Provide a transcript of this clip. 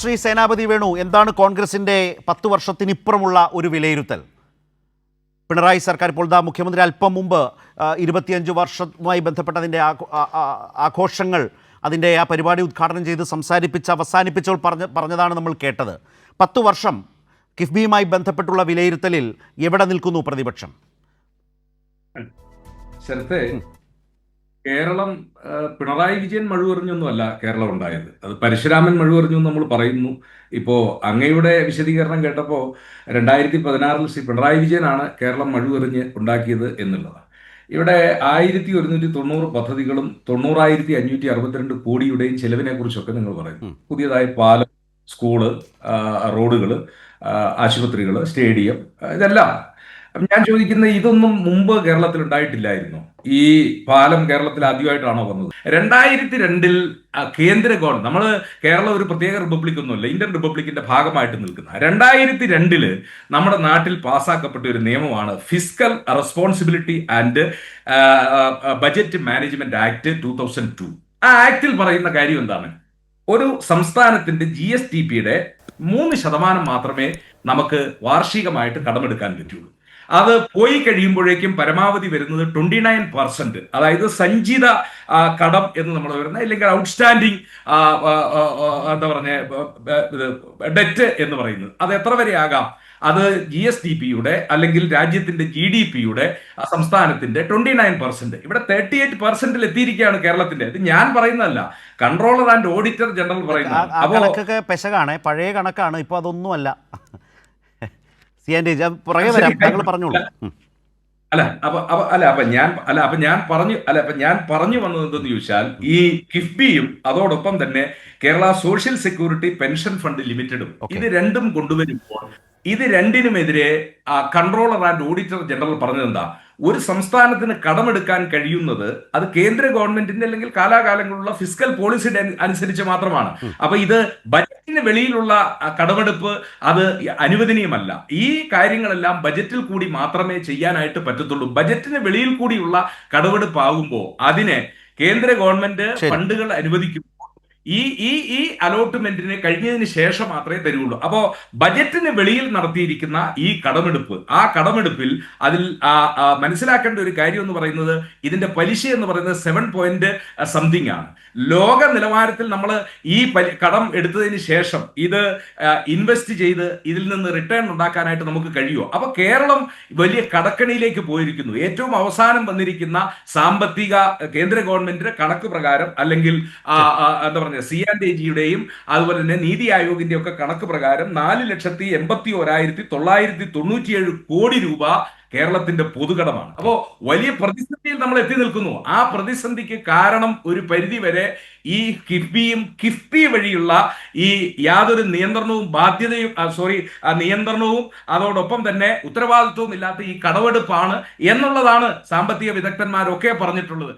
ശ്രീ സേനാപതി വേണു. എന്താണ് കോൺഗ്രസിന്റെ പത്ത് വർഷത്തിനിപ്പുറമുള്ള ഒരു വിലയിരുത്തൽ? പിണറായി സർക്കാർ ഇപ്പോൾ ദാ മുഖ്യമന്ത്രി അല്പം മുമ്പ് ഇരുപത്തിയഞ്ച് വർഷവുമായി ബന്ധപ്പെട്ടതിന്റെ ആഘോഷങ്ങൾ അതിന്റെ ആ പരിപാടി ഉദ്ഘാടനം ചെയ്ത് സംസാരിപ്പിച്ച് അവസാനിപ്പിച്ചോൾ പറഞ്ഞ പറഞ്ഞതാണ് നമ്മൾ കേട്ടത്. പത്ത് വർഷം കിഫ്ബിയുമായി ബന്ധപ്പെട്ടുള്ള വിലയിരുത്തലിൽ എവിടെ നിൽക്കുന്നു പ്രതിപക്ഷം? കേരളം പിണറായി വിജയൻ മഴുവെറിഞ്ഞൊന്നുമല്ല കേരളം ഉണ്ടായത്. അത് പരശുരാമൻ മഴുവെറിഞ്ഞു എന്ന് നമ്മൾ പറയുന്നു. ഇപ്പോ അങ്ങയുടെ വിശദീകരണം കേട്ടപ്പോൾ രണ്ടായിരത്തി പതിനാറിൽ ശ്രീ പിണറായി വിജയനാണ് കേരളം മഴുവെറിഞ്ഞ് ഉണ്ടാക്കിയത് എന്നുള്ളതാണ് ഇവിടെ ആയിരത്തി ഒരുന്നൂറ്റി തൊണ്ണൂറ് പദ്ധതികളും തൊണ്ണൂറായിരത്തി അഞ്ഞൂറ്റി അറുപത്തിരണ്ട് കോടിയുടെയും ചെലവിനെ കുറിച്ചൊക്കെ നിങ്ങൾ പറയുന്നു. പുതിയതായ പുതിയതായി പാലം സ്കൂൾ റോഡുകൾ ആശുപത്രികൾ സ്റ്റേഡിയം ഇതെല്ലാം അപ്പം ഞാൻ ചോദിക്കുന്നത് ഇതൊന്നും മുമ്പ് കേരളത്തിൽ ഉണ്ടായിട്ടില്ലായിരുന്നു ഈ പാലം കേരളത്തിൽ ആദ്യമായിട്ടാണോ വന്നത്? രണ്ടായിരത്തി രണ്ടിൽ കേന്ദ്ര ഗവൺമെന്റ് നമ്മൾ കേരളം ഒരു പ്രത്യേക റിപ്പബ്ലിക് ഒന്നുമില്ല ഇന്ത്യൻ റിപ്പബ്ലിക്കിന്റെ ഭാഗമായിട്ട് നിൽക്കുന്ന രണ്ടായിരത്തി രണ്ടിൽ നമ്മുടെ നാട്ടിൽ പാസ്സാക്കപ്പെട്ട ഒരു നിയമമാണ് fiscal responsibility and budget management act two thousand two ആ ആക്ടിൽ പറയുന്ന കാര്യം എന്താണ്? ഒരു സംസ്ഥാനത്തിന്റെ ജി എസ് ടി പിയുടെ മൂന്ന് ശതമാനം മാത്രമേ നമുക്ക് വാർഷികമായിട്ട് കടമെടുക്കാൻ പറ്റുള്ളൂ. അത് പോയി കഴിയുമ്പോഴേക്കും പരമാവധി വരുന്നത് ട്വന്റി നയൻ പെർസെന്റ് അതായത് സഞ്ചിത കടം എന്ന് നമ്മൾ വരുന്ന അല്ലെങ്കിൽ ഔട്ട്സ്റ്റാൻഡിങ് എന്താ പറഞ്ഞ ഡെറ്റ് എന്ന് പറയുന്നത്. അത് എത്ര വരെ ആകാം? അത് ജി എസ് ഡി പിയുടെ അല്ലെങ്കിൽ രാജ്യത്തിന്റെ ജി ഡി പിയുടെ സംസ്ഥാനത്തിന്റെ ട്വന്റി നയൻ പെർസെന്റ് ഇവിടെ തേർട്ടി എയ്റ്റ് പെർസെന്റിൽ എത്തിയിരിക്കുകയാണ് കേരളത്തിന്റെ ഇത് ഞാൻ പറയുന്നതല്ല. കൺട്രോളർ ആൻഡ് ഓഡിറ്റർ ജനറൽ പറയുന്നത്. ആ അപ്പോ പെശകാണ്. പഴയ കണക്കാണ്. ഇപ്പൊ അതൊന്നുമല്ല. സി ആൻഡ് പുറകെ വരാം. താങ്കൾ പറഞ്ഞോളൂ. അല്ല അപ്പൊ അപ്പൊ അല്ല അപ്പൊ ഞാൻ അല്ല അപ്പൊ ഞാൻ പറഞ്ഞു അല്ല അപ്പൊ ഞാൻ പറഞ്ഞു വന്നത് എന്തെന്ന് ചോദിച്ചാൽ ഈ കിഫ്ബിയും അതോടൊപ്പം തന്നെ Kerala social security pension fund ലിമിറ്റഡും ഇത് രണ്ടും കൊണ്ടുവരുമ്പോൾ ഇത് രണ്ടിനുമെതിരെ കൺട്രോളർ ആൻഡ് ഓഡിറ്റർ ജനറൽ പറഞ്ഞത് എന്താ? ഒരു സംസ്ഥാനത്തിന് കടമെടുക്കാൻ കഴിയുന്നത് അത് കേന്ദ്ര ഗവൺമെന്റിന്റെ അല്ലെങ്കിൽ കാലാകാലങ്ങളിലുള്ള ഫിസിക്കൽ പോളിസിയുടെ അനുസരിച്ച് മാത്രമാണ്. അപ്പൊ ഇത് ബജറ്റിന് വെളിയിലുള്ള കടമെടുപ്പ് അത് അനുവദനീയമല്ല. ഈ കാര്യങ്ങളെല്ലാം ബജറ്റിൽ കൂടി മാത്രമേ ചെയ്യാനായിട്ട് പറ്റത്തുള്ളൂ. ബജറ്റിന് വെളിയിൽ കൂടിയുള്ള കടമെടുപ്പ് ആകുമ്പോൾ അതിനെ കേന്ദ്ര ഗവൺമെന്റ്. ഫണ്ടുകൾ അനുവദിക്കും. ഈ ഈ ഈ അലോട്ട്മെന്റിന് കഴിഞ്ഞതിന് ശേഷം മാത്രമേ തരുള്ളൂ. അപ്പോ ബജറ്റിന് വെളിയിൽ നടത്തിയിരിക്കുന്ന ഈ കടമെടുപ്പ് ആ കടമെടുപ്പിൽ അതിൽ മനസ്സിലാക്കേണ്ട ഒരു കാര്യം എന്ന് പറയുന്നത് ഇതിന്റെ പലിശ എന്ന് പറയുന്നത് സെവൻ പോയിന്റ് സംതിങ് ആണ്. ലോക നിലവാരത്തിൽ നമ്മൾ ഈ കടം എടുത്തതിന് ശേഷം ഇത് ഇൻവെസ്റ്റ് ചെയ്ത് ഇതിൽ നിന്ന് റിട്ടേൺ ഉണ്ടാക്കാനായിട്ട് നമുക്ക് കഴിയുമോ? അപ്പൊ കേരളം വലിയ കടക്കണിയിലേക്ക് പോയിരിക്കുന്നു. ഏറ്റവും അവസാനം വന്നിരിക്കുന്ന സാമ്പത്തിക കേന്ദ്ര ഗവൺമെന്റിന്റെ കണക്ക് പ്രകാരം അല്ലെങ്കിൽ എന്താ പറയുക സി ആൻഡ് എ ജിയുടെയും അതുപോലെ തന്നെ നീതി ആയോഗിന്റെ ഒക്കെ കണക്ക് പ്രകാരം നാല് ലക്ഷത്തി എൺപത്തി ഒരായിരത്തി തൊള്ളായിരത്തി തൊണ്ണൂറ്റിയേഴ് കോടി രൂപ കേരളത്തിന്റെ പൊതുകടമാണ്. അപ്പോ വലിയ പ്രതിസന്ധിയിൽ നമ്മൾ എത്തി നിൽക്കുന്നു. ആ പ്രതിസന്ധിക്ക് കാരണം ഒരു പരിധി വരെ ഈ കിഫ്ബിയും കിഫ്ബി വഴിയുള്ള ഈ യാതൊരു നിയന്ത്രണവും ബാധ്യതയും സോറി നിയന്ത്രണവും അതോടൊപ്പം തന്നെ ഉത്തരവാദിത്വവും ഇല്ലാത്ത ഈ കടവെടുപ്പാണ് എന്നുള്ളതാണ് സാമ്പത്തിക വിദഗ്ധന്മാരൊക്കെ പറഞ്ഞിട്ടുള്ളത്.